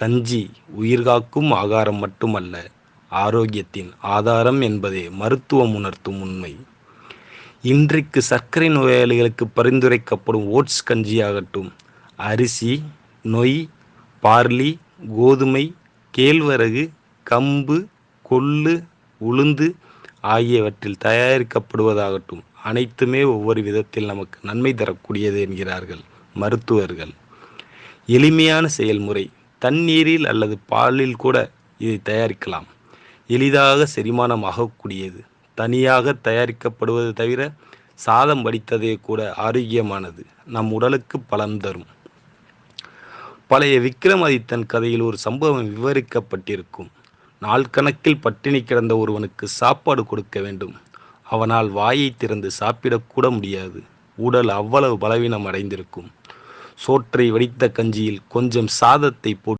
கஞ்சி உயிர்காக்கும் ஆகாரம் மட்டுமல்ல ஆரோக்கியத்தின் ஆதாரம் என்பதே மருத்துவம் உணர்த்தும் உண்மை. இன்றைக்கு சர்க்கரை நோயாளிகளுக்கு பரிந்துரைக்கப்படும் ஓட்ஸ் கஞ்சியாகட்டும் அரிசி நொய் பார்லி கோதுமை கேழ்வரகு கம்பு கொள்ளு உளுந்து ஆகியவற்றில் தயாரிக்கப்படுவதாகட்டும் அனைத்துமே ஒவ்வொரு விதத்தில் நமக்கு நன்மை தரக்கூடியது என்கிறார்கள் மருத்துவர்கள். எளிமையான செயல்முறை தண்ணீரில் அல்லது பாலில் கூட இதை தயாரிக்கலாம். எளிதாக செரிமானம் ஆகக்கூடியது தனியாக தயாரிக்கப்படுவது தவிர சாதம் வடித்ததே கூட ஆரோக்கியமானது. நம் உடலுக்கு பலன் தரும். பழைய விக்ரமாதித்தன் கதையில் ஒரு சம்பவம் விவரிக்கப்பட்டிருக்கும். நாள் கணக்கில் பட்டினி கிடந்த ஒருவனுக்கு சாப்பாடு கொடுக்க வேண்டும். அவனால் வாயை திறந்து சாப்பிடக்கூட முடியாது. உடல் அவ்வளவு பலவீனம் அடைந்திருக்கும் சோற்றை வடித்த கஞ்சியில் கொஞ்சம் சாதத்தை போட்டு